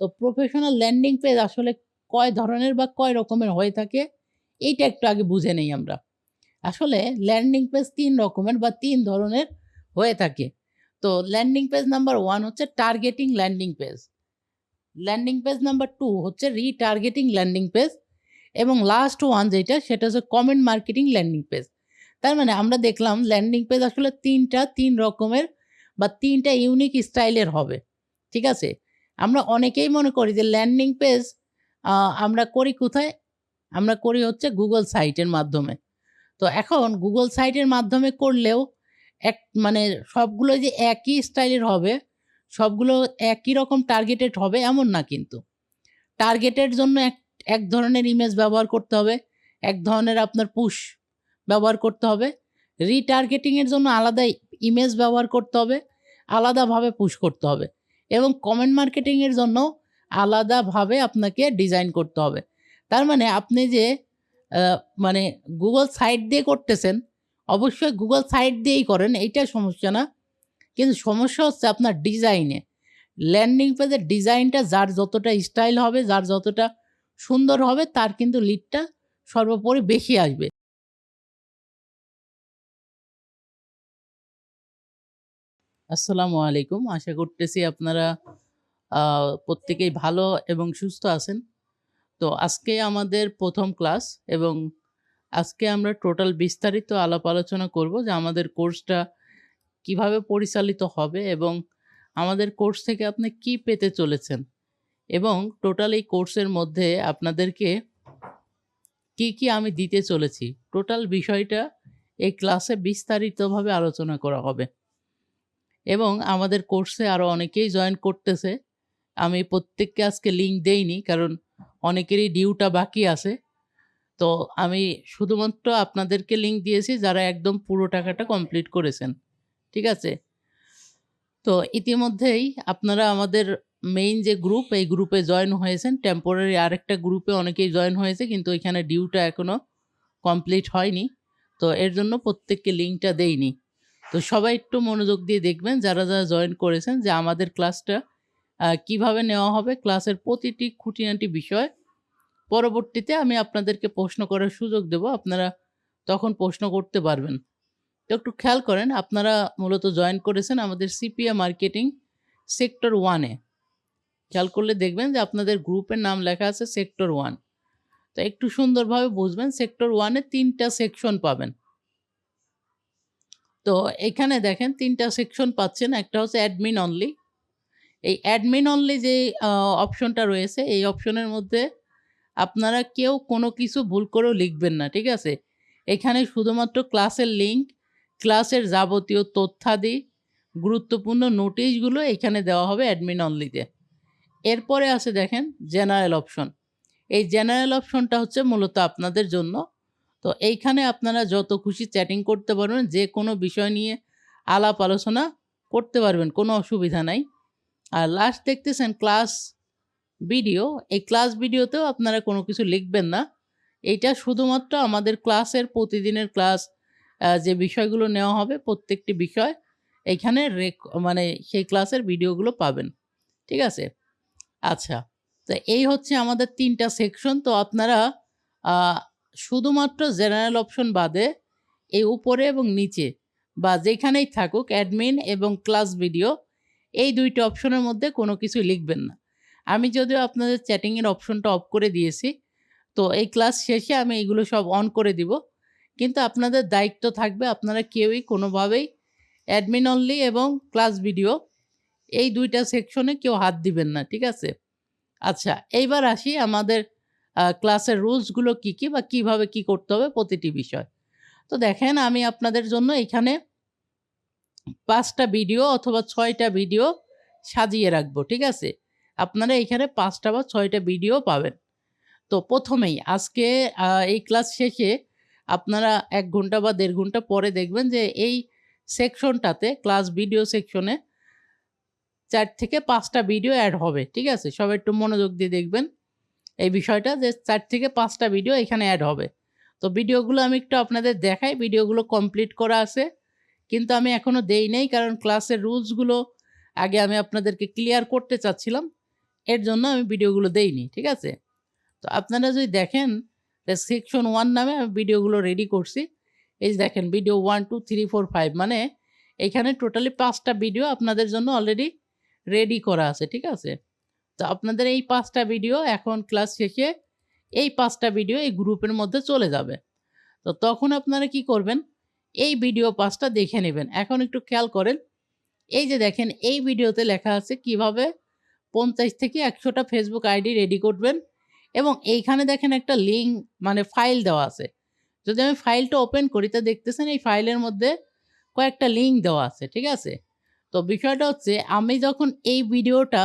তো professional landing page আসলে কয় ধরনের বা কয় রকমের হয়ে থাকে, এইটা একটু আগে বুঝে নেই আমরা। আসলে ল্যান্ডিং পেজ তিন রকমের বা তিন ধরনের হয়ে থাকে। তো ল্যান্ডিং পেজ নাম্বার ওয়ান হচ্ছে targeting landing page landing page number two হচ্ছে রিটার্গেটিং ল্যান্ডিং পেজ এবং লাস্ট ওয়ান যেটা, সেটা হচ্ছে কমেন্ট মার্কেটিং ল্যান্ডিং পেজ তার মানে আমরা দেখলাম ল্যান্ডিং পেজ আসলে তিনটা, তিন রকমের বা তিনটা ইউনিক স্টাইলের হবে। ঠিক আছে? আমরা অনেকেই মনে করি যে ল্যান্ডিং পেজ আমরা করি কোথায়? আমরা করি হচ্ছে গুগল সাইটের মাধ্যমে। তো এখন গুগল সাইটের মাধ্যমে করলেও এক মানে সবগুলো যে একই স্টাইলের হবে, সবগুলো একই রকম টার্গেটেড হবে এমন না কিন্তু। টার্গেটের জন্য এক এক ধরনের ইমেজ ব্যবহার করতে হবে, এক ধরনের আপনার পুশ ব্যবহার করতে হবে, রিটার্গেটিংয়ের জন্য আলাদা ইমেজ ব্যবহার করতে হবে, আলাদাভাবে পুশ করতে হবে। এবং কমেন্ট মার্কেটিংয়ের জন্য আলাদাভাবে আপনাকে ডিজাইন করতে হবে। তার মানে আপনি যে মানে গুগল সাইট দিয়ে করতেছেন, অবশ্যই গুগল সাইট দিয়েই করেন, এইটা সমস্যা না। কিন্তু সমস্যা হচ্ছে আপনার ডিজাইনে ল্যান্ডিং পেজের ডিজাইনটা যার যতটা স্টাইল হবে, যার যতটা সুন্দর হবে, তার কিন্তু লিডটা সর্বোপরি বেশি আসবে। আসসালামু আলাইকুম। আশা করতেছি আপনারা প্রত্যেকেই ভালো এবং সুস্থ আছেন। তো আজকে আমাদের প্রথম ক্লাস এবং আজকে আমরা টোটাল বিস্তারিত আলাপ আলোচনা করব যে আমাদের কোর্সটা কীভাবে পরিচালিত হবে এবং আমাদের কোর্স থেকে আপনি কি পেতে চলেছেন এবং টোটাল এই কোর্সের মধ্যে আপনাদেরকে কি কি আমি দিতে চলেছি। টোটাল বিষয়টা এই ক্লাসে বিস্তারিতভাবে আলোচনা করা হবে। এবং আমাদের কোর্সে আরও অনেকেই জয়েন করতেছে। আমি প্রত্যেককে আজকে লিঙ্ক দেইনি, কারণ অনেকেরই ডিউটা বাকি আছে। তো আমি শুধুমাত্র আপনাদেরকে লিঙ্ক দিয়েছি যারা একদম পুরো টাকাটা কমপ্লিট করেছেন। ঠিক আছে? তো ইতিমধ্যেই আপনারা আমাদের মেইন যে গ্রুপ এই গ্রুপে জয়েন হয়েছেন। টেম্পোরারি আরেকটা গ্রুপে অনেকেই জয়েন হয়েছে, কিন্তু এখানে ডিউটা এখনও কমপ্লিট হয়নি। তো এর জন্য প্রত্যেককে লিঙ্কটা দেইনি। তো সবাই একটু মনোযোগ দিয়ে দেখবেন, যারা যারা জয়েন করেছেন যে আমাদের ক্লাসটা কীভাবে নেওয়া হবে ক্লাসের প্রতিটি খুঁটিনাটি বিষয়। পরবর্তীতে আমি আপনাদেরকে প্রশ্ন করার সুযোগ দেব, আপনারা তখন প্রশ্ন করতে পারবেন। তো একটু খেয়াল করেন, আপনারা মূলত জয়েন করেছেন আমাদের সিপিএ মার্কেটিং সেক্টর ওয়ানে খেয়াল করলে দেখবেন যে আপনাদের গ্রুপের নাম লেখা আছে সেক্টর ওয়ান তো একটু সুন্দরভাবে বুঝবেন সেক্টর ওয়ানে তিনটা সেকশন পাবেন। তো এখানে দেখেন তিনটা সেকশন পাচ্ছেন, একটা হচ্ছে অ্যাডমিন অনলি এই অ্যাডমিন অনলি যে অপশনটা রয়েছে, এই অপশনের মধ্যে আপনারা কেউ কোনো কিছু ভুল করেও লিখবেন না, ঠিক আছে? এখানে শুধুমাত্র ক্লাসের লিঙ্ক ক্লাসের যাবতীয় তথ্যাদি, গুরুত্বপূর্ণ নোটিশগুলো এখানে দেওয়া হবে অ্যাডমিন অনলিতে এরপরে আছে দেখেন জেনারেল অপশন এই জেনারেল অপশনটা হচ্ছে মূলত আপনাদের জন্য। তো এইখানে আপনারা যত খুশি চ্যাটিং করতে পারবেন, যে কোনো বিষয় নিয়ে আলাপ আলোচনা করতে পারবেন, কোনো অসুবিধা নাই। আর লাস্ট দেখতেছেন ক্লাস ভিডিও এই ক্লাস ভিডিওতেও আপনারা কোনো কিছু লিখবেন না। এইটা শুধুমাত্র আমাদের ক্লাসের প্রতিদিনের ক্লাস যে বিষয়গুলো নেওয়া হবে প্রত্যেকটি বিষয়, এইখানে রেক মানে সেই ক্লাসের ভিডিওগুলো পাবেন। ঠিক আছে? আচ্ছা তো এই হচ্ছে আমাদের তিনটা সেকশন তো আপনারা শুধুমাত্র জেনারেল অপশন বাদে এই উপরে এবং নিচে বা যেখানেই থাকুক অ্যাডমিন এবং ক্লাস ভিডিও এই দুইটা অপশনের মধ্যে কোনো কিছু লিখবেন না। আমি যদিও আপনাদের চ্যাটিংয়ের অপশনটা অফ করে দিয়েছি, তো এই ক্লাস শেষে আমি এইগুলো সব অন করে দিব। কিন্তু আপনাদের দায়িত্ব থাকবে আপনারা কেউই কোনোভাবেই অ্যাডমিন অনলি এবং ক্লাস ভিডিও এই দুইটা সেকশনে কেউ হাত দিবেন না, ঠিক আছে? আচ্ছা এইবার আসি আমাদের ক্লাসের রুলসগুলো কী কী বা কীভাবে কি করতে হবে প্রতিটি বিষয়। তো দেখেন, আমি আপনাদের জন্য এখানে পাঁচটা ভিডিও অথবা ছয়টা ভিডিও সাজিয়ে রাখব, ঠিক আছে? আপনারা এখানে পাঁচটা বা ছয়টা ভিডিও পাবেন। তো প্রথমেই আজকে এই ক্লাস শেষে আপনারা এক ঘণ্টা বা দেড় ঘণ্টা পরে দেখবেন যে এই সেকশনটাতে ক্লাস ভিডিও সেকশনে চার থেকে পাঁচটা ভিডিও অ্যাড হবে, ঠিক আছে? সবাই একটু মনোযোগ দিয়ে দেখবেন। এই বিষয়টা যে চার থেকে পাঁচটা ভিডিও এখানে অ্যাড হবে। তো ভিডিওগুলো আমি একটু আপনাদের দেখাই। ভিডিওগুলো কমপ্লিট করা আছে। কিন্তু আমি এখনও দেই নাই, কারণ ক্লাসের রুলসগুলো আগে আমি আপনাদেরকে ক্লিয়ার করতে চাচ্ছিলাম। এর জন্য আমি ভিডিওগুলো দেইনি, ঠিক আছে? তো আপনারা যদি দেখেন সেকশন ওয়ান নামে আমি ভিডিওগুলো রেডি করছি। এই যে দেখেন video one two three four five মানে এখানে টোটালি পাঁচটা ভিডিও আপনাদের জন্য অলরেডি রেডি করা আছে, ঠিক আছে? তো আপনাদের এই পাঁচটা ভিডিও এখন ক্লাস শেষে এই পাঁচটা ভিডিও এই গ্রুপের মধ্যে চলে যাবে। তো তখন আপনারা কি করবেন? এই ভিডিও পাঁচটা দেখে নেবেন। এখন একটু খেয়াল করেন। এই যে দেখেন, এই ভিডিওতে লেখা আছে কীভাবে পঞ্চাশ থেকে একশোটা ফেসবুক আইডি রেডি করবেন এবং এইখানে দেখেন একটা লিঙ্ক মানে ফাইল দেওয়া আছে। যদি আমি ফাইলটা ওপেন করি, তা দেখতেছেন এই ফাইলের মধ্যে কয়েকটা লিঙ্ক দেওয়া আছে, ঠিক আছে? তো বিষয়টা হচ্ছে, আমি যখন এই ভিডিওটা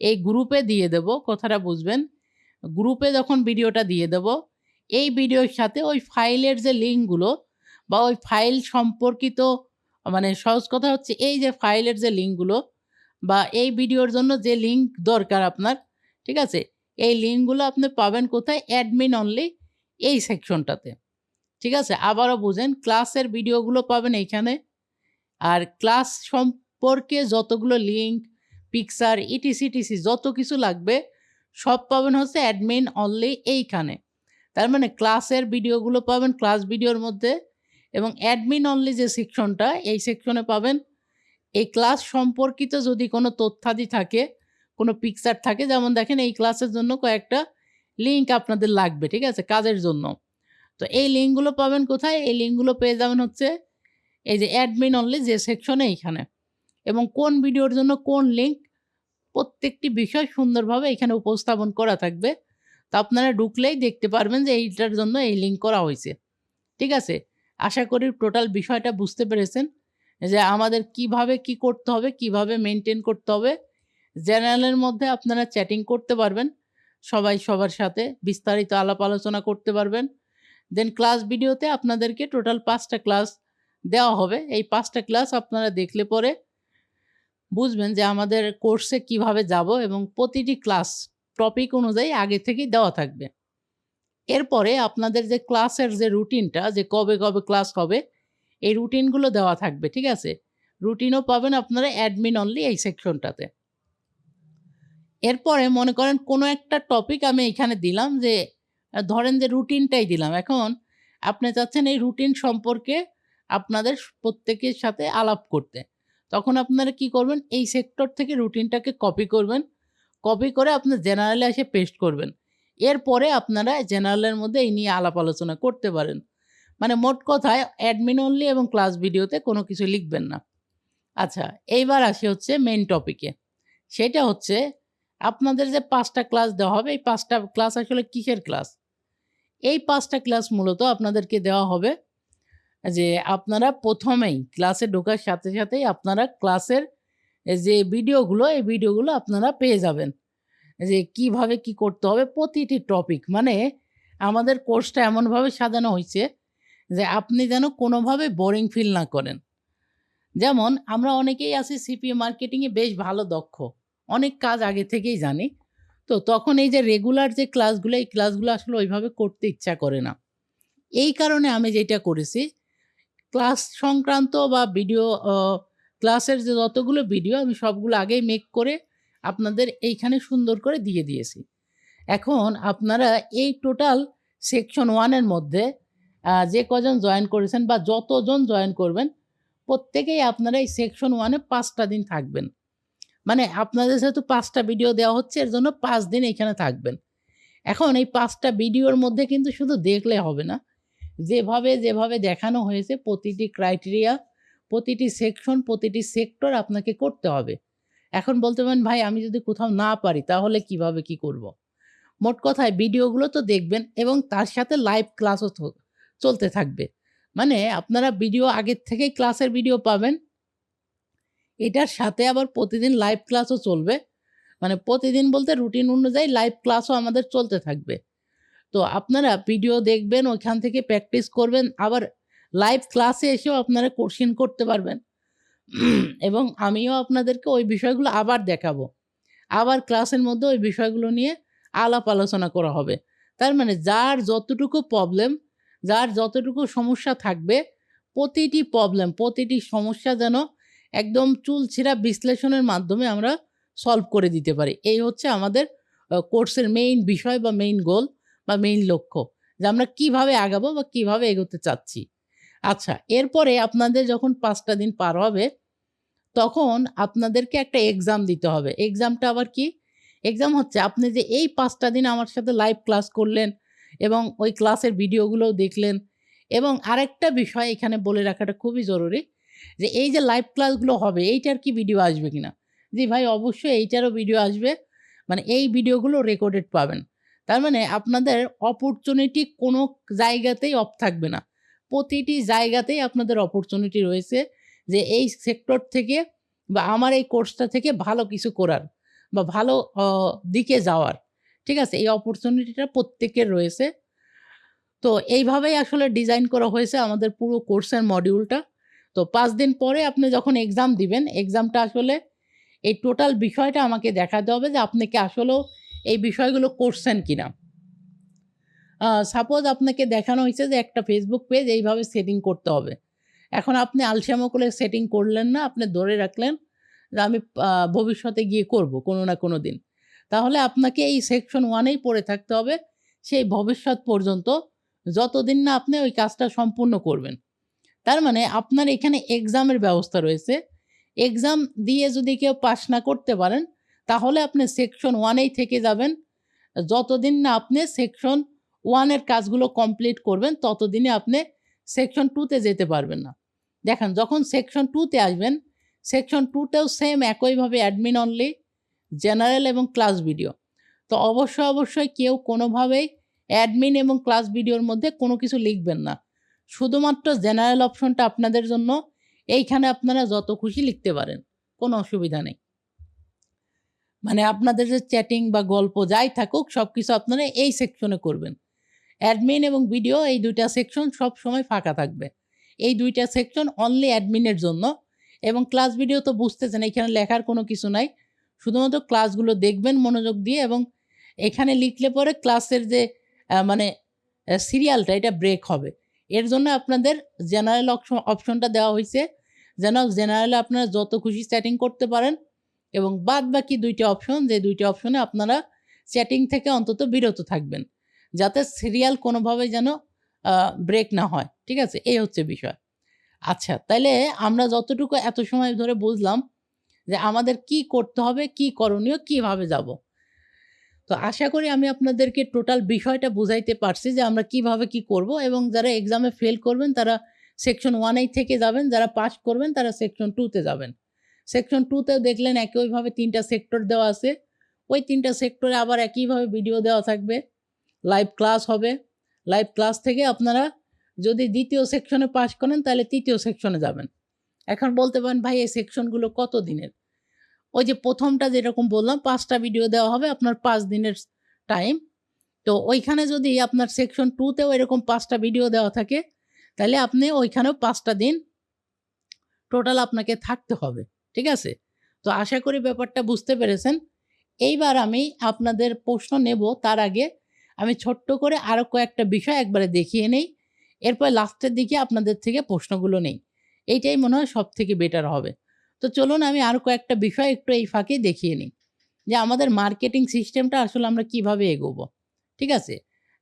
এই গ্রুপে দিয়ে দেব, কথাটা বুঝবেন? গ্রুপে যখন ভিডিওটা দিয়ে দেব, এই ভিডিওর সাথে ওই ফাইলের যে লিঙ্কগুলো বা ওই ফাইল সম্পর্কিত মানে সহজ কথা হচ্ছে এই যে ফাইলের যে লিঙ্কগুলো বা এই ভিডিওর জন্য যে লিঙ্ক দরকার আপনার, ঠিক আছে? এই লিঙ্কগুলো আপনি পাবেন কোথায়? অ্যাডমিন অনলি এই সেকশনটাতে, ঠিক আছে? আবারও বুঝেন, ক্লাসের ভিডিওগুলো পাবেন এইখানে। আর ক্লাস সম্পর্কে যতগুলো লিঙ্ক পিকচার ইটিসি টিসি যত কিছু লাগবে, সব পাবেন হচ্ছে অ্যাডমিন অনলি এইখানে। তার মানে ক্লাসের ভিডিওগুলো পাবেন ক্লাস ভিডিওর মধ্যে, এবং অ্যাডমিন অনলি যে সেকশনটা এই সেকশনে পাবেন। এই ক্লাস সম্পর্কিত যদি কোনো তথ্যাদি থাকে, কোনো পিকচার থাকে, যেমন দেখেন এই ক্লাসের জন্য কয়েকটা লিঙ্ক আপনাদের লাগবে, ঠিক আছে, কাজের জন্য। তো এই লিঙ্কগুলো পাবেন কোথায়? এই লিঙ্কগুলো পেয়ে যাবেন হচ্ছে এই যে অ্যাডমিন অনলি যে সেকশনে এইখানে। এবং কোন ভিডিওর জন্য কোন লিঙ্ক প্রত্যেকটি বিষয় সুন্দরভাবে এখানে উপস্থাপন করা থাকবে। তা আপনারা ঢুকলেই দেখতে পারবেন যে এইটার জন্য এই লিঙ্ক করা হয়েছে। ঠিক আছে? আশা করি টোটাল বিষয়টা বুঝতে পেরেছেন যে আমাদের কীভাবে কি করতে হবে, কীভাবে মেনটেন করতে হবে। জেনারেলের মধ্যে আপনারা চ্যাটিং করতে পারবেন। সবাই সবার সাথে বিস্তারিত আলাপ আলোচনা করতে পারবেন। দেন ক্লাস ভিডিওতে আপনাদেরকে টোটাল পাঁচটা ক্লাস দেওয়া হবে। এই পাঁচটা ক্লাস আপনারা দেখলে পরে বুঝবেন যে আমাদের কোর্সে কীভাবে যাব এবং প্রতিটি ক্লাস টপিক অনুযায়ী আগে থেকেই দেওয়া থাকবে। এরপরে আপনাদের যে ক্লাসের যে রুটিনটা যে কবে কবে ক্লাস হবে, এই রুটিনগুলো দেওয়া থাকবে, ঠিক আছে? রুটিনও পাবেন আপনারা অ্যাডমিন অনলি এই সেকশনটাতে এরপরে মনে করেন কোনো একটা টপিক আমি এখানে দিলাম যে, ধরেন যে রুটিনটাই দিলাম। এখন আপনি চাচ্ছেন এই রুটিন সম্পর্কে আপনাদের প্রত্যেকের সাথে আলাপ করতে। তখন আপনারা কি করবেন? এই সেক্টর থেকে রুটিনটাকে কপি করবেন। কপি করে আপনি জেনারেলে এসে পেস্ট করবেন। এরপরে আপনারা জেনারেলের মধ্যে এই নিয়ে আলাপ আলোচনা করতে পারেন। মানে মোট কথায় অ্যাডমিন অনলি এবং ক্লাস ভিডিওতে কোনো কিছু লিখবেন না। আচ্ছা এইবার আসি হচ্ছে মেইন টপিকে সেটা হচ্ছে আপনাদের যে পাঁচটা ক্লাস দেওয়া হবে, এই পাঁচটা ক্লাস আসলে কিসের ক্লাস এই পাঁচটা ক্লাস মূলত আপনাদেরকে দেওয়া হবে যে আপনারা প্রথমেই ক্লাসে ঢোকার সাথে সাথেই আপনারা ক্লাসের যে ভিডিওগুলো এই ভিডিওগুলো আপনারা পেয়ে যাবেন। যে কীভাবে কি করতে হবে, প্রতিটি টপিক মানে আমাদের কোর্সটা এমনভাবে সাজানো হয়েছে যে আপনি যেন কোনোভাবে বোরিং ফিল না করেন। যেমন আমরা অনেকেই আছি সিপিএ মার্কেটিংয়ে বেশ ভালো দক্ষ, অনেক কাজ আগে থেকেই জানি। তো তখন এই যে রেগুলার যে ক্লাসগুলো এই ক্লাসগুলো আসলে ওইভাবে করতে ইচ্ছা করে না। এই কারণে আমি যেটা করেছি ক্লাস সংক্রান্ত বা ভিডিও ক্লাসের যে যতগুলো ভিডিও, আমি সবগুলো আগেই মেক করে আপনাদের এইখানে সুন্দর করে দিয়ে দিয়েছি। এখন আপনারা এই টোটাল সেকশন ওয়ানের মধ্যে যে কজন জয়েন করেছেন বা যতজন জয়েন করবেন, প্রত্যেকেই আপনারা এই সেকশন ওয়ানে পাঁচটা দিন থাকবেন। মানে আপনাদের যেহেতু পাঁচটা ভিডিও দেওয়া হচ্ছে, এর জন্য পাঁচ দিন এখানে থাকবেন। এখন এই পাঁচটা ভিডিওর মধ্যে কিন্তু শুধু দেখলে হবে না যেভাবে যেভাবে দেখানো হয়েছে প্রতিটি ক্রাইটেরিয়া প্রতিটি সেকশন প্রতিটি সেক্টর আপনাকে করতে হবে। এখন বলতে পারেন, ভাই, আমি যদি কোথাও না পারি, তাহলে কীভাবে কি করব। মোট কথায় ভিডিওগুলো তো দেখবেন এবং তার সাথে লাইভ ক্লাসও চলতে থাকবে। মানে আপনারা ভিডিও আগের থেকেই ক্লাসের ভিডিও পাবেন। এটার সাথে আবার প্রতিদিন লাইভ ক্লাসও চলবে। মানে প্রতিদিন বলতে রুটিন অনুযায়ী লাইভ ক্লাসও আমাদের চলতে থাকবে। তো আপনারা ভিডিও দেখবেন, ওইখান থেকে প্র্যাকটিস করবেন, আবার লাইভ ক্লাসে এসেও আপনারা কোশ্চেন করতে পারবেন। এবং আমিও আপনাদেরকে ওই বিষয়গুলো আবার দেখাবো। আবার ক্লাসের মধ্যে ওই বিষয়গুলো নিয়ে আলাপ আলোচনা করা হবে। তার মানে যার যতটুকু প্রবলেম যার যতটুকু সমস্যা থাকবে, প্রতিটি প্রবলেম প্রতিটি সমস্যা যেন একদম চুলছিরা বিশ্লেষণের মাধ্যমে আমরা সলভ করে দিতে পারি। এই হচ্ছে আমাদের কোর্সের মেইন বিষয় বা মেইন গোল বা মেইন লক্ষ্য যে আমরা কীভাবে আগাবো বা কীভাবে এগোতে চাচ্ছি। আচ্ছা এরপরে আপনাদের যখন পাঁচটা দিন পার হবে, তখন আপনাদেরকে একটা এক্সাম দিতে হবে। এক্সামটা আবার কি? এক্সাম হচ্ছে আপনি যে এই পাঁচটা দিন আমার সাথে লাইভ ক্লাস করলেন এবং ওই ক্লাসের ভিডিওগুলোও দেখলেন এবং আরেকটা বিষয় এখানে বলে রাখাটা খুবই জরুরি যে এই যে লাইভ ক্লাসগুলো হবে, এইটার কি ভিডিও আসবে কিনা? জি ভাই, অবশ্যই এইটারও ভিডিও আসবে। মানে এই ভিডিওগুলো রেকর্ডেড পাবেন। তার মানে আপনাদের অপরচুনিটি কোনো জায়গাতেই অফ থাকবে না। প্রতিটি জায়গাতেই আপনাদের অপরচুনিটি রয়েছে যে এই সেক্টর থেকে বা আমার এই কোর্সটা থেকে ভালো কিছু করার বা ভালো দিকে যাওয়ার। ঠিক আছে? এই অপরচুনিটিটা প্রত্যেকের রয়েছে। তো এইভাবেই আসলে ডিজাইন করা হয়েছে আমাদের পুরো কোর্সের মডিউলটা তো পাঁচ দিন পরে আপনি যখন এক্সাম দিবেন এক্সামটা আসলে এই টোটাল বিষয়টা আমাকে দেখাতে হবে যে আপনি কি আসলেও এই বিষয়গুলো করছেন কিনা? সাপোজ আপনাকে দেখানো হয়েছে যে একটা ফেসবুক পেজ এইভাবে সেটিং করতে হবে। এখন আপনি আলসামো করে সেটিং করলেন না, আপনি ধরে রাখলেন যে আমি ভবিষ্যতে গিয়ে করব কোনো না কোনো দিন। তাহলে আপনাকে এই সেকশন ওয়ানেই পড়ে থাকতে হবে, সেই ভবিষ্যৎ পর্যন্ত যতদিন না আপনি ওই কাজটা সম্পূর্ণ করবেন। তার মানে আপনার এখানে এক্সামের ব্যবস্থা রয়েছে। এক্সাম দিয়ে যদি কেউ পাস না করতে পারেন তাহলে আপনি সেকশন ওয়ানেই থেকে যাবেন। যতদিন না আপনি সেকশন ওয়ানের কাজগুলো কমপ্লিট করবেন ততদিনে আপনি সেকশন টুতে যেতে পারবেন না। দেখেন, যখন সেকশন টুতে আসবেন সেকশন টুতেও সেম একইভাবে অ্যাডমিন অনলি জেনারেল এবং ক্লাস ভিডিও তো অবশ্যই অবশ্যই কেউ কোনোভাবেই অ্যাডমিন এবং ক্লাস ভিডিওর মধ্যে কোনো কিছু লিখবেন না। শুধুমাত্র জেনারেল অপশনটা আপনাদের জন্য, এইখানে আপনারা যত খুশি লিখতে পারেন, কোনো অসুবিধা নেই। মানে আপনাদের যে চ্যাটিং বা গল্প যাই থাকুক সব কিছু আপনারা এই সেকশনে করবেন। অ্যাডমিন এবং ভিডিও এই দুইটা সেকশন সব সময় ফাঁকা থাকবে। এই দুইটা সেকশন অনলি অ্যাডমিনের জন্য এবং ক্লাস ভিডিও তো বুঝতেছেন, এখানে লেখার কোনো কিছু নাই। শুধুমাত্র ক্লাসগুলো দেখবেন মনোযোগ দিয়ে এবং এখানে লিখলে পরে ক্লাসের যে মানে সিরিয়ালটা এটা ব্রেক হবে। এর জন্য আপনাদের জেনারেল অপশনটা দেওয়া হয়েছে। যেন জেনারেলে আপনারা যত খুশি সেটিং করতে পারেন। এবং বাদ বাকি দুইটা অপশন যে দুইটা অপশনে আপনারা চ্যাটিং থেকে অন্তত বিরত থাকবেন, যাতে সিরিয়াল কোনোভাবে যেন ব্রেক না হয়, ঠিক আছে? এই হচ্ছে বিষয়। আচ্ছা তাইলে আমরা যতটুকু এত সময় ধরে বুঝলাম যে আমাদের কি করতে হবে, কি করণীয়, কীভাবে যাব। তো আশা করি আমি আপনাদেরকে টোটাল বিষয়টা বুঝাইতে পারছি যে আমরা কীভাবে কি করব এবং যারা এক্সামে ফেল করবেন, তারা সেকশন ওয়ানেই থেকে যাবেন, যারা পাস করবেন, তারা সেকশন টুতে যাবেন। সেকশন টুতেও দেখলেন একইভাবে তিনটা সেক্টর দেওয়া আছে। ওই তিনটা সেক্টরে আবার একইভাবে ভিডিও দেওয়া থাকবে। লাইভ ক্লাস হবে। লাইভ ক্লাস থেকে আপনারা যদি দ্বিতীয় সেকশনে পাস করেন, তাহলে তৃতীয় সেকশনে যাবেন। এখন বলতে পারেন, ভাই, এই সেকশনগুলো কত দিনের? ওই যে প্রথমটা যেরকম বললাম, পাঁচটা ভিডিও দেওয়া হবে আপনার পাঁচ দিনের টাইম তো ওইখানে যদি আপনার সেকশন টুতেও এরকম পাঁচটা ভিডিও দেওয়া থাকে, তাহলে আপনি ওইখানেও পাঁচটা দিন টোটাল আপনাকে থাকতে হবে। ঠিক আছে? তো আশা করি ব্যাপারটা বুঝতে পেরেছেন। এইবার আমি আপনাদের প্রশ্ন নেব তার আগে আমি ছোট্ট করে আরও কয়েকটা বিষয় একবারে দেখিয়ে নেই। এরপর লাস্টের দিকে আপনাদের থেকে প্রশ্নগুলো নেই। এইটাই মনে হয় সব থেকে বেটার হবে। তো চলুন আমি আরও কয়েকটা বিষয় একটু এই ফাঁকে দেখিয়ে নিই। যে আমাদের মার্কেটিং সিস্টেমটা আসলে আমরা কীভাবে এগোবো? ঠিক আছে?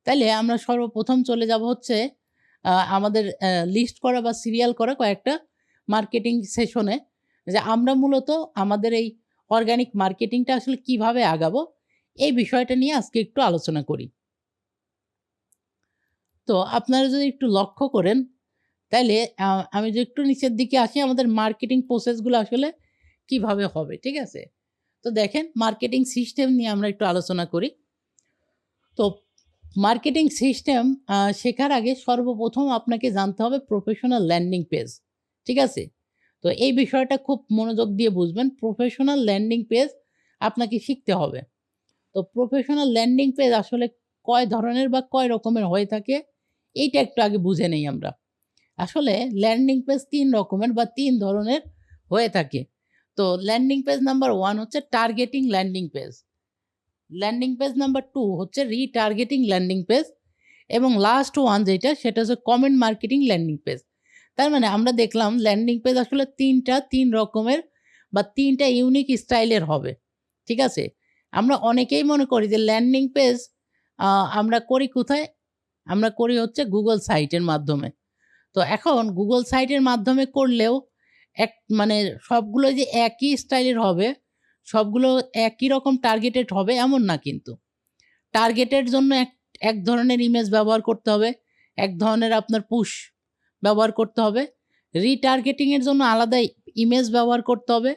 তাহলে আমরা সর্বপ্রথম চলে যাব হচ্ছে আমাদের লিস্ট করা বা সিরিয়াল করা কয়েকটা মার্কেটিং সেশনে যে আমরা মূলত আমাদের এই অর্গানিক মার্কেটিংটা আসলে কীভাবে আগাবো এই বিষয়টা নিয়ে আজকে একটু আলোচনা করি। তো আপনারা যদি একটু লক্ষ্য করেন আহ, আমি যদি একটু নিচের দিকে আসি আমাদের মার্কেটিং প্রসেসগুলো আসলে কীভাবে হবে ঠিক আছে? তো দেখেন মার্কেটিং সিস্টেম নিয়ে আমরা একটু আলোচনা করি। তো মার্কেটিং সিস্টেম শেখার আগে সর্বপ্রথম আপনাকে জানতে হবে প্রফেশনাল ল্যান্ডিং পেজ ঠিক আছে? তো এই বিষয়টা খুব মনোযোগ দিয়ে বুঝবেন। প্রফেশনাল ল্যান্ডিং পেজ আপনাকে শিখতে হবে। তো প্রফেশনাল ল্যান্ডিং পেজ আসলে কয় ধরনের বা কয় রকমের হয়ে থাকে, এইটা একটু আগে বুঝে নেই আমরা। আসলে ল্যান্ডিং পেজ তিন রকমের বা তিন ধরনের হয়ে থাকে। তো ল্যান্ডিং পেজ নাম্বার ওয়ান হচ্ছে targeting landing page landing page number two হচ্ছে রিটার্গেটিং ল্যান্ডিং পেজ এবং লাস্ট ওয়ান যেটা, সেটা হচ্ছে কমেন্ট মার্কেটিং ল্যান্ডিং পেজ তার মানে আমরা দেখলাম ল্যান্ডিং পেজ আসলে তিনটা তিন রকমের বা তিনটা ইউনিক স্টাইলের হবে ঠিক আছে? আমরা অনেকেই মনে করি যে ল্যান্ডিং পেজ আমরা করি কোথায়? আমরা করি হচ্ছে গুগল সাইটের মাধ্যমে। তো এখন গুগল সাইটের মাধ্যমে করলেও এক মানে সবগুলো যে একই স্টাইলের হবে, সবগুলো একই রকম টার্গেটেড হবে এমন না কিন্তু। টার্গেটের জন্য এক এক ধরনের ইমেজ ব্যবহার করতে হবে, এক ধরনের আপনার পুশ ব্যবহার করতে হবে। রিটার্গেটিং এর জন্য আলাদা ইমেজ ব্যবহার করতে হবে,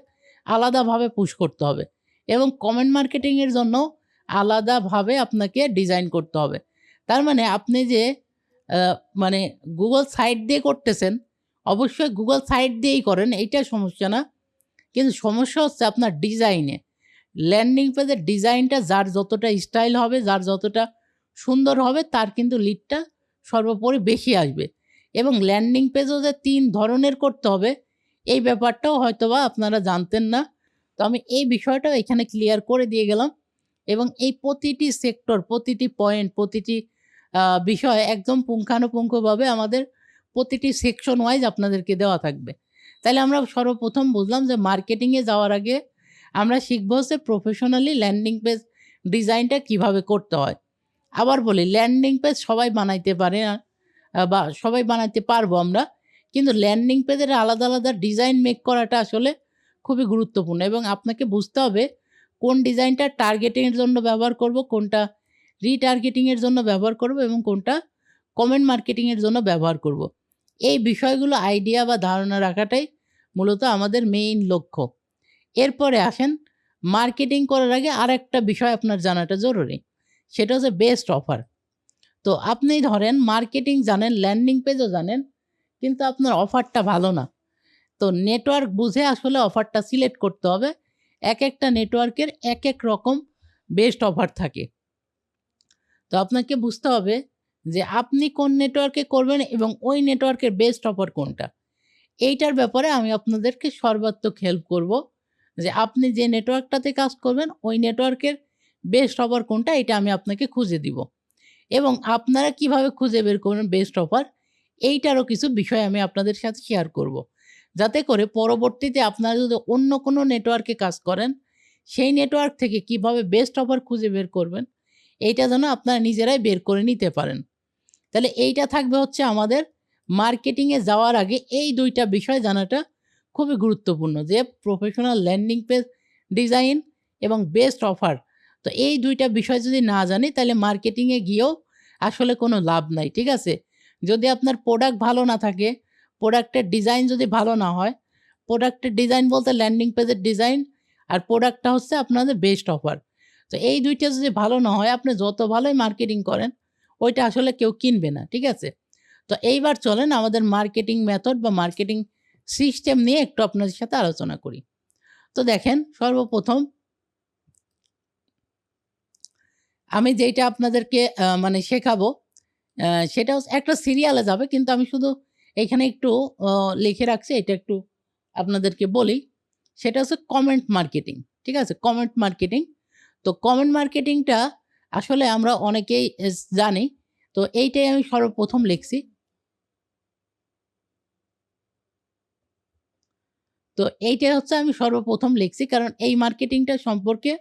আলাদাভাবে পুশ করতে হবে এবং কমেন্ট মার্কেটিংয়ের জন্য আলাদাভাবে আপনাকে ডিজাইন করতে হবে। তার মানে আপনি যে মানে গুগল সাইট দিয়ে করতেছেন, অবশ্যই গুগল সাইট দিয়েই করেন এইটা সমস্যা না। কিন্তু সমস্যা হচ্ছে আপনার ডিজাইনে। ল্যান্ডিং পেজের ডিজাইনটা যার যতটা স্টাইল হবে, যার যতটা সুন্দর হবে তার কিন্তু লিডটা সর্বোপরি বেশি আসবে এবং ল্যান্ডিং পেজও যে তিন ধরনের করতে হবে, এই ব্যাপারটাও হয়তোবা আপনারা জানতেন না। তো আমি এই বিষয়টাও এখানে ক্লিয়ার করে দিয়ে গেলাম এবং এই প্রতিটি সেক্টর, প্রতিটি পয়েন্ট, প্রতিটি বিষয় একদম পুঙ্খানুপুঙ্খভাবে আমাদের প্রতিটি সেকশন ওয়াইজ আপনাদেরকে দেওয়া থাকবে। তাইলে আমরা সর্বপ্রথম বুঝলাম যে মার্কেটিংয়ে যাওয়ার আগে আমরা শিখব হচ্ছে প্রফেশনালি ল্যান্ডিং পেজ ডিজাইনটা কীভাবে করতে হয়। আবার বলি ল্যান্ডিং পেজ সবাই বানাইতে পারে না বা সবাই বানাইতে পারব আমরা। কিন্তু ল্যান্ডিং পেজের আলাদা, আলাদা ডিজাইন মেক করাটা আসলে খুবই গুরুত্বপূর্ণ এবং আপনাকে বুঝতে হবে কোন ডিজাইনটা টার্গেটিংয়ের জন্য ব্যবহার করব, কোনটা রিটার্গেটিং এর জন্য ব্যবহার করব এবং কোনটা কমেন্ট মার্কেটিংয়ের জন্য ব্যবহার করব। এই বিষয়গুলো আইডিয়া বা ধারণা রাখাটাই মূলত আমাদের মেইন লক্ষ্য। এরপরে আসেন মার্কেটিং করার আগে আরেকটা বিষয় আপনার জানাটা জরুরি। সেটা হচ্ছে বেস্ট অফার। তো আপনি ধরেন মার্কেটিং জানেন, ল্যান্ডিং পেজও জানেন, কিন্তু আপনার অফারটা ভালো না। তো নেটওয়ার্ক বুঝে আসলে অফারটা সিলেক্ট করতে হবে। এক একটা নেটওয়ার্কের এক এক রকম বেস্ট অফার থাকে। তো আপনাকে বুঝতে হবে যে আপনি কোন নেটওয়ার্কে করবেন এবং ওই নেটওয়ার্কের বেস্ট অফার কোনটা। এইটার ব্যাপারে আমি আপনাদেরকে সর্বাত্মক হেল্প করব। যে আপনি যে নেটওয়ার্কটাতে কাজ করবেন ওই নেটওয়ার্কের বেস্ট অফার কোনটা এটা আমি আপনাকে খুঁজে দিব। এবং আপনারা কীভাবে খুঁজে বের করবেন বেস্ট অফার এইটারও কিছু বিষয় আমি আপনাদের সাথে শেয়ার করব। যাতে করে পরবর্তীতে আপনারা যদি অন্য কোনো নেটওয়ার্কে কাজ করেন, সেই নেটওয়ার্ক থেকে কীভাবে বেস্ট অফার খুঁজে বের করবেন, এইটা যেন আপনারা নিজেরাই বের করে নিতে পারেন। তাহলে এইটা থাকবে হচ্ছে আমাদের মার্কেটিংয়ে যাওয়ার আগে এই দুইটা বিষয় জানাটা খুবই গুরুত্বপূর্ণ যে প্রফেশনাল ল্যান্ডিং পেজ ডিজাইন এবং বেস্ট অফার। তো এই দুইটা বিষয় যদি না জানি তাহলে মার্কেটিংয়ে গিয়েও আসলে কোনো লাভ নাই। ঠিক আছে? যদি আপনার প্রোডাক্ট ভালো না থাকে, প্রোডাক্টের ডিজাইন যদি ভালো না হয়, প্রোডাক্টের ডিজাইন বলতে ল্যান্ডিং পেজের ডিজাইন আর প্রোডাক্টটা হচ্ছে আপনাদের বেস্ট অফার। তো এই দুইটা যদি ভালো না হয় আপনি যত ভালোই মার্কেটিং করেন, ওইটা আসলে কেউ কিনবে না। ঠিক আছে? তো এইবার চলেন আমাদের মার্কেটিং মেথড বা মার্কেটিং সিস্টেম নিয়ে একটু আপনাদের সাথে আলোচনা করি। তো দেখেন সর্বপ্রথম আমি যেইটা আপনাদেরকে মানে শেখাবো সেটা একটা সিরিয়ালে যাবে, কিন্তু আমি শুধু এখানে একটু লিখে রাখছি, এটা একটু আপনাদেরকে বলি। সেটা হচ্ছে কমেন্ট মার্কেটিং। ঠিক আছে? Comment marketing. তো কমেন্ট মার্কেটিংটা আসলে আমরা অনেকেই জানি। তো এইটাই আমি সর্বপ্রথম লিখছি। তো এইটাই হচ্ছে আমি সর্বপ্রথম লিখছি, কারণ এই মার্কেটিংটা সম্পর্কে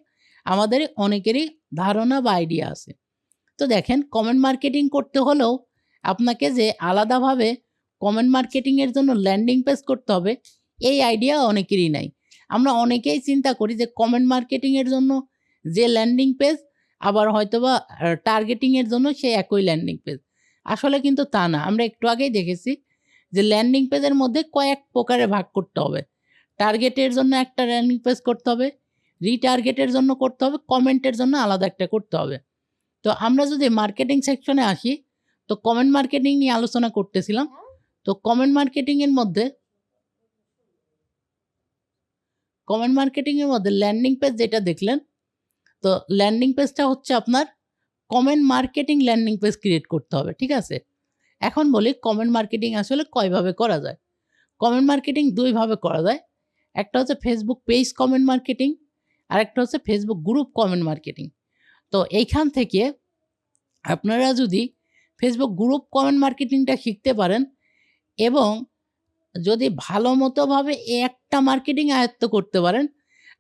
আমাদের অনেকেরই ধারণা বা আইডিয়া আছে। তো দেখেন কমেন্ট মার্কেটিং করতে হলেও আপনাকে যে আলাদাভাবে কমেন্ট মার্কেটিংয়ের জন্য ল্যান্ডিং পেজ করতে হবে, এই আইডিয়া অনেকেরই নাই। আমরা অনেকেই চিন্তা করি যে কমেন্ট মার্কেটিংয়ের জন্য যে ল্যান্ডিং পেজ আবার হয়তোবা আ টার্গেটিং এর জন্য সে একই ল্যান্ডিং পেজ। আসলে কিন্তু তা না। আমরা একটু আগেই দেখেছি যে ল্যান্ডিং পেজের মধ্যে কয়েক প্রকারে ভাগ করতে হবে। টার্গেটের জন্য একটা ল্যান্ডিং পেজ করতে হবে, রিটার্গেটের জন্য করতে হবে, কমেন্টের জন্য আলাদা একটা করতে হবে। তো আমরা যদি মার্কেটিং সেকশনে আসি, তো কমেন্ট মার্কেটিং নিয়ে আলোচনা করতেছিলাম। তো কমেন্ট মার্কেটিং এর মধ্যে কমেন্ট মার্কেটিং এর মধ্যে ল্যান্ডিং পেজ যেটা দেখলেন, তো ল্যান্ডিং পেজটা হচ্ছে আপনার comment marketing landing page create করতে হবে। ঠিক আছে? এখন বলি কমেন্ট মার্কেটিং আসলে কয়ভাবে করা যায়? কমেন্ট মার্কেটিং ২ ভাবে করা যায়। একটা হচ্ছে ফেসবুক পেজ কমেন্ট মার্কেটিং, আরেকটা হচ্ছে ফেসবুক গ্রুপ কমেন্ট মার্কেটিং। তো এইখান থেকে আপনারা যদি ফেসবুক গ্রুপ কমেন্ট মার্কেটিংটা শিখতে পারেন এবং যদি ভালো মতোভাবে একটা মার্কেটিং আয়ত্ত করতে পারেন,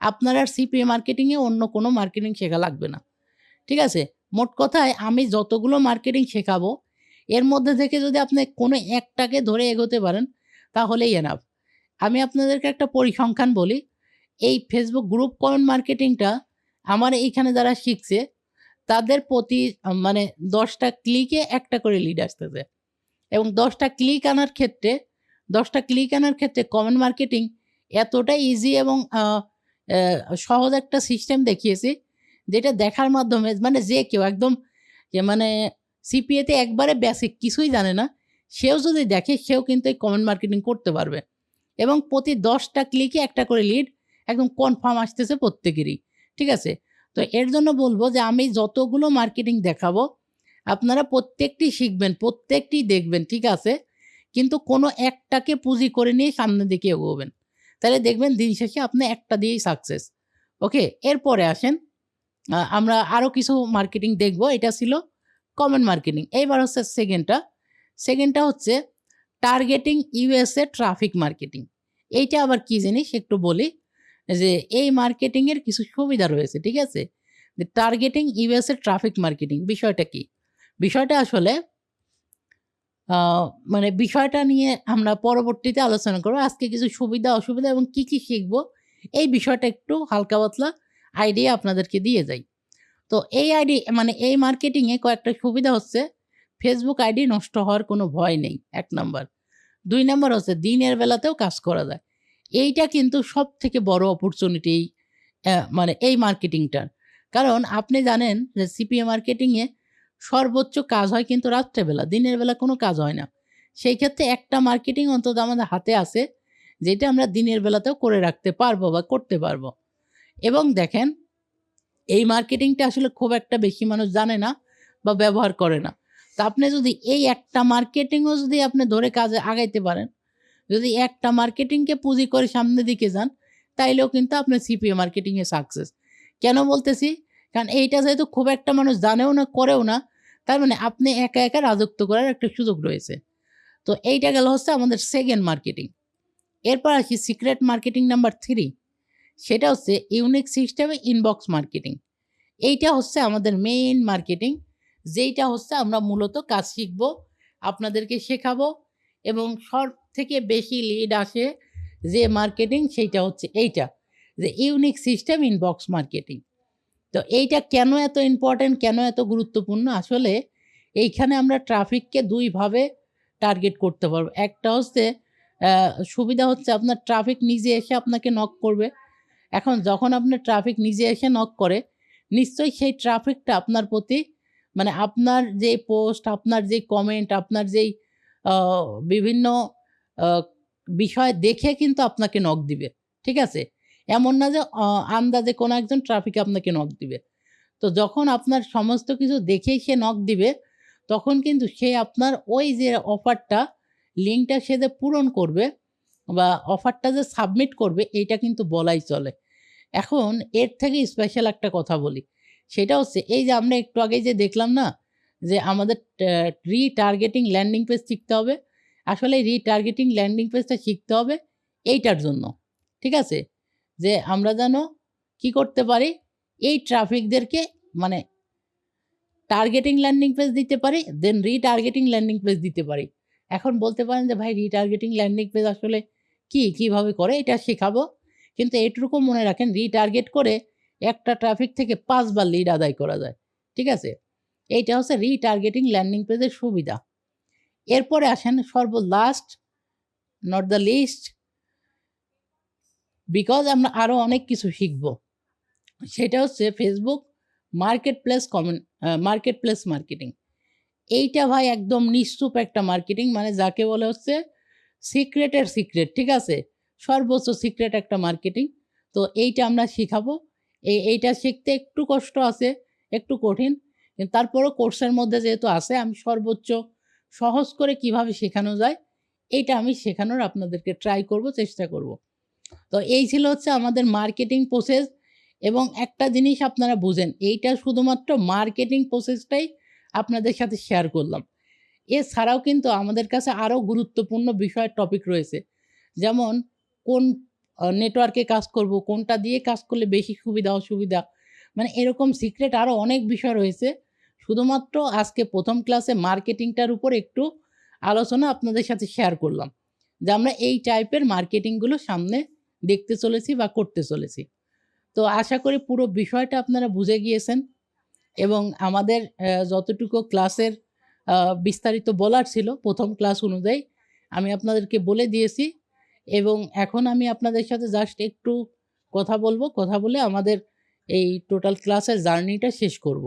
আপনার আর সিপিএ মার্কেটিংয়ে অন্য কোনো মার্কেটিং শেখা লাগবে না। ঠিক আছে? মোট কথায় আমি যতগুলো মার্কেটিং শেখাবো এর মধ্যে থেকে যদি আপনি কোনো একটাকে ধরে এগোতে পারেন তাহলেই এনাফ আমি আপনাদেরকে একটা পরিসংখ্যান বলি। এই ফেসবুক গ্রুপ কমেন্ট মার্কেটিংটা আমার এইখানে যারা শিখছে, তাদের প্রতি মানে দশটা ক্লিকে একটা করে লিড আসতেছে। এবং দশটা ক্লিক আনার ক্ষেত্রে, দশটা ক্লিক আনার ক্ষেত্রে কমেন্ট মার্কেটিং এতটা ইজি এবং সহজ একটা সিস্টেম দেখিয়েছি, যেটা দেখার মাধ্যমে মানে যে কেউ একদম মানে সিপিএতে একবারে বেসিক কিছুই জানে না, সেও যদি দেখে, সেও কিন্তু এই কমেন্ট মার্কেটিং করতে পারবে। এবং প্রতি দশটা ক্লিকে একটা করে লিড একদম কনফার্ম আসতেছে প্রত্যেকেরই, ঠিক আছে? তো এর জন্য বলব যে আমি যতগুলো মার্কেটিং দেখাবো, আপনারা প্রত্যেকটি শিখবেন, প্রত্যেকটি দেখবেন, ঠিক আছে? কিন্তু কোনো একটাকে পুঁজি করে নিয়ে সামনের দিকে এগোবেন। তাহলে দেখবেন দিন শেষে আপনি একটা দিয়েই সাকসেস ওকে এরপরে আসেন আমরা আরও কিছু মার্কেটিং দেখব, এটা ছিল কমন মার্কেটিং এইবার হচ্ছে সেকেন্ডটা সেকেন্ডটা হচ্ছে টার্গেটিং ইউএসএ ট্রাফিক মার্কেটিং এইটা আবার কি জিনিস? একটু বলি। যে এই মার্কেটিংয়ের কিছু সুবিধা রয়েছে, ঠিক আছে? যে টার্গেটিং ইউএসএ ট্রাফিক মার্কেটিং বিষয়টা কি? বিষয়টা আসলে মানে বিষয়টা নিয়ে আমরা পরবর্তীতে আলোচনা করব। আজকে কিছু সুবিধা, অসুবিধা এবং কি কি শিখব, এই বিষয়টা একটু হালকা পাতলা আইডিয়া আপনাদেরকে দিয়ে যাই। তো এই আইডি মানে এই মার্কেটিংয়ে কয়েকটা সুবিধা হচ্ছে। ফেসবুক আইডি নষ্ট হওয়ার কোনো ভয় নেই, এক নাম্বার দুই নাম্বার হচ্ছে দিনের বেলাতেও কাজ করা যায়। এইটা কিন্তু সব থেকে বড় অপরচুনিটি মানে এই মার্কেটিংটার কারণ আপনি জানেন যে সিপিএ মার্কেটিংয়ে সর্বোচ্চ কাজ হয় কিন্তু রাত্রেবেলা, দিনের বেলা কোনো কাজ হয় না। সেই ক্ষেত্রে একটা মার্কেটিং অন্তত আমাদের হাতে আছে, যেটা আমরা দিনের বেলাতেও করে রাখতে পারব বা করতে পারব। এবং দেখেন, এই মার্কেটিংটা আসলে খুব একটা বেশি মানুষ জানে না বা ব্যবহার করে না। তা আপনি যদি এই একটা মার্কেটিংও যদি আপনি ধরে কাজে আগাইতে পারেন যদি একটা মার্কেটিংকে পুঁজি করে সামনের দিকে যান, তাইলেও কিন্তু আপনি সিপিএ মার্কেটিংয়ে সাকসেস কেন বলতেছি? কারণ এইটা যেহেতু খুব একটা মানুষ জানেও না, করেও না, তার মানে আপনি একা একা রাজত্ব করার একটা সুযোগ রয়েছে। তো এইটা গেল হচ্ছে আমাদের সেকেন্ড মার্কেটিং এরপর আসি সিক্রেট মার্কেটিং নাম্বার থ্রি সেটা হচ্ছে ইউনিক সিস্টেমে ইনবক্স মার্কেটিং এইটা হচ্ছে আমাদের মেইন মার্কেটিং যেইটা হচ্ছে আমরা মূলত কাজ শিখব, আপনাদেরকে শেখাবো এবং সব থেকে বেশি লিড আসে যে মার্কেটিং সেইটা হচ্ছে এইটা, যে ইউনিক সিস্টেম ইনবক্স মার্কেটিং তো এইটা কেন এত ইম্পর্ট্যান্ট কেন এত গুরুত্বপূর্ণ? আসলে এইখানে আমরা ট্রাফিককে দুইভাবে টার্গেট করতে পারব। একটা হচ্ছে সুবিধা হচ্ছে আপনার ট্রাফিক নিজে এসে আপনাকে নক করবে। এখন যখন আপনার ট্রাফিক নিজে এসে নক করে, নিশ্চয়ই সেই ট্রাফিকটা আপনার প্রতি মানে আপনার যে পোস্ট আপনার যে কমেন্ট আপনার যেই বিভিন্ন বিষয় দেখে কিন্তু আপনাকে নক দিবে, ঠিক আছে? এমন না যে আন্দাজে কোনো একজন ট্রাফিক আপনাকে নক দিবে। তো যখন আপনার সমস্ত কিছু দেখেই সে নক দিবে, তখন কিন্তু সে আপনার ওই যে অফারটা লিঙ্কটা সে যে পূরণ করবে বা অফারটা যে সাবমিট করবে, এইটা কিন্তু বলাই চলে। এখন এর থেকে স্পেশাল একটা কথা বলি। সেটা হচ্ছে, এই যে আমরা একটু আগে যে দেখলাম না, যে আমাদের রি টার্গেটিং ল্যান্ডিং পেজ শিখতে হবে। আসলে রিটার্গেটিং ল্যান্ডিং পেজটা শিখতে হবে এইটার জন্য, ঠিক আছে? যে আমরা যেন কি করতে পারি, এই ট্রাফিকদেরকে মানে টার্গেটিং ল্যান্ডিং পেজ দিতে পারি দেন রিটার্গেটিং ল্যান্ডিং পেজ দিতে পারি। এখন বলতে পারেন যে, ভাই রিটার্গেটিং ল্যান্ডিং পেজ আসলে কি? কীভাবে করে? এটা শেখাবো। কিন্তু এটুকু মনে রাখেন রিটার্গেট করে একটা ট্রাফিক থেকে পাঁচবার লিড আদায় করা যায়, ঠিক আছে? এইটা হচ্ছে রিটার্গেটিং ল্যান্ডিং পেজের সুবিধা। এরপরে আসেন সর্ব last not the list because আমরা আরও অনেক কিছু শিখব। সেটা হচ্ছে Facebook market place comment market place marketing এইটা ভাই একদম নিশ্চুপ একটা মার্কেটিং মানে যাকে বলে হচ্ছে সিক্রেটের সিক্রেট ঠিক আছে? সর্বোচ্চ সিক্রেট একটা মার্কেটিং তো এইটা আমরা শিখাবো। এই, এইটা শিখতে একটু কষ্ট আছে, একটু কঠিন তারপরও কোর্সের মধ্যে যেহেতু আছে, আমি সর্বোচ্চ সহজ করে কীভাবে শেখানো যায় এইটা আমি শেখানোর আপনাদেরকে ট্রাই করব চেষ্টা করব তো এই ছিল হচ্ছে আমাদের মার্কেটিং প্রসেস এবং একটা জিনিস আপনারা বুঝেন এইটা শুধুমাত্র মার্কেটিং প্রসেসটাই আপনাদের সাথে শেয়ার করলাম এছাড়াও কিন্তু আমাদের কাছে আরও গুরুত্বপূর্ণ বিষয়ের টপিক রয়েছে যেমন কোন নেটওয়ার্কে কাজ করব, কোনটা দিয়ে কাজ করলে বেশি সুবিধা অসুবিধা। মানে এরকম সিক্রেট আরও অনেক বিষয় রয়েছে। শুধুমাত্র আজকে প্রথম ক্লাসে মার্কেটিংটার উপর একটু আলোচনা আপনাদের সাথে শেয়ার করলাম। যে আমরা এই টাইপের মার্কেটিংগুলো সামনে দেখতে চলেছি বা করতে চলেছি। তো আশা করি পুরো বিষয়টা আপনারা বুঝে গিয়েছেন এবং আমাদের যতটুকু ক্লাসের বিস্তারিত বলার ছিল প্রথম ক্লাস অনুযায়ী আমি আপনাদেরকে বলে দিয়েছি এবং এখন আমি আপনাদের সাথে জাস্ট একটু কথা বলব, কথা বলে আমাদের এই টোটাল ক্লাসের জার্নিটা শেষ করব।